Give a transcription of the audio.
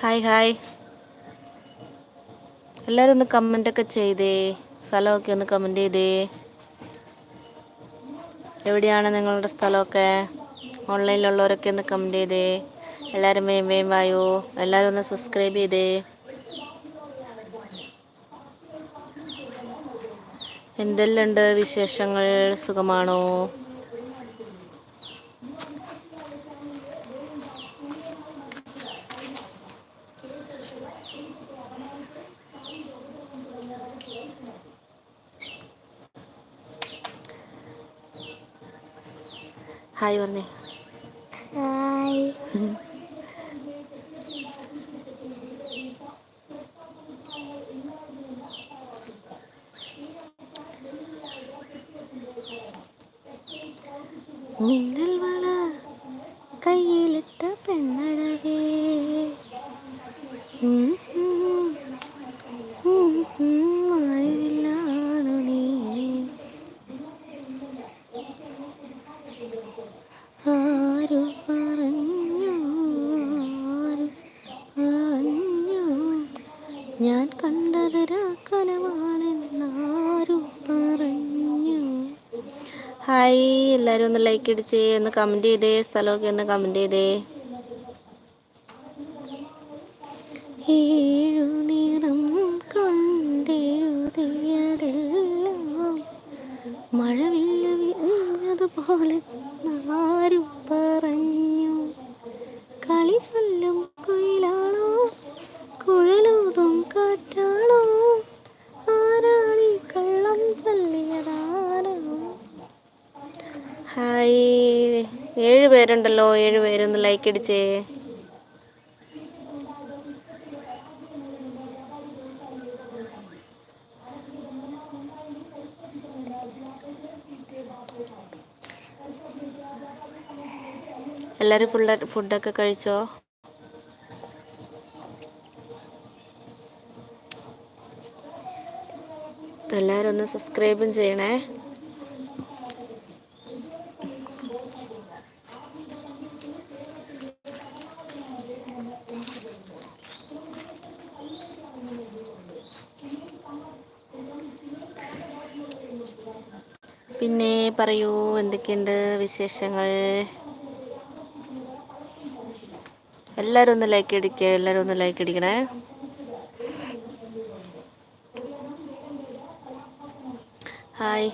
Hi hi എല്ലാവരും ഒന്ന് കമന്റൊക്കെ ചെയ്തേ. സ്ഥലമൊക്കെ ഒന്ന് കമന്റ് ചെയ്തേ. എവിടെയാണ് നിങ്ങളുടെ സ്ഥലമൊക്കെ? ഓൺലൈനിലുള്ളവരൊക്കെ ഒന്ന് കമന്റ് ചെയ്തേ. എല്ലാവരും വേം വേം വായോ. എല്ലാവരും ഒന്ന് സബ്സ്ക്രൈബ് ചെയ്തേ. എന്തെല്ലാം ഉണ്ട് വിശേഷങ്ങൾ? സുഖമാണോ? ഹായ് പറഞ്ഞേ. ഹായ്. മിന്നൽ വള കയ്യിലിട്ട ഹായ് എല്ലാവരും ഒന്ന് ലൈക്ക് അടിച്ചേ ഒന്ന് കമന്റ് ചെയ്തേ സ്ഥലമൊക്കെ ഒന്ന് കമന്റ് ചെയ്തേ. ഹായ്. ഏഴ് പേരുണ്ടല്ലോ ഏഴ് പേരൊന്ന് ലൈക്ക് അടിച്ചേ. എല്ലാവരും ഫുഡ് ഫുഡൊക്കെ കഴിച്ചോ? എല്ലാവരും ഒന്ന് സബ്സ്ക്രൈബും ചെയ്യണേ. പിന്നെ പറയൂ എന്തൊക്കെയുണ്ട് വിശേഷങ്ങൾ? എല്ലാവരും ഒന്ന് ലൈക്ക് അടിക്കുക എല്ലാവരും ഒന്ന് ലൈക്ക് അടിക്കണേ. ഹായ്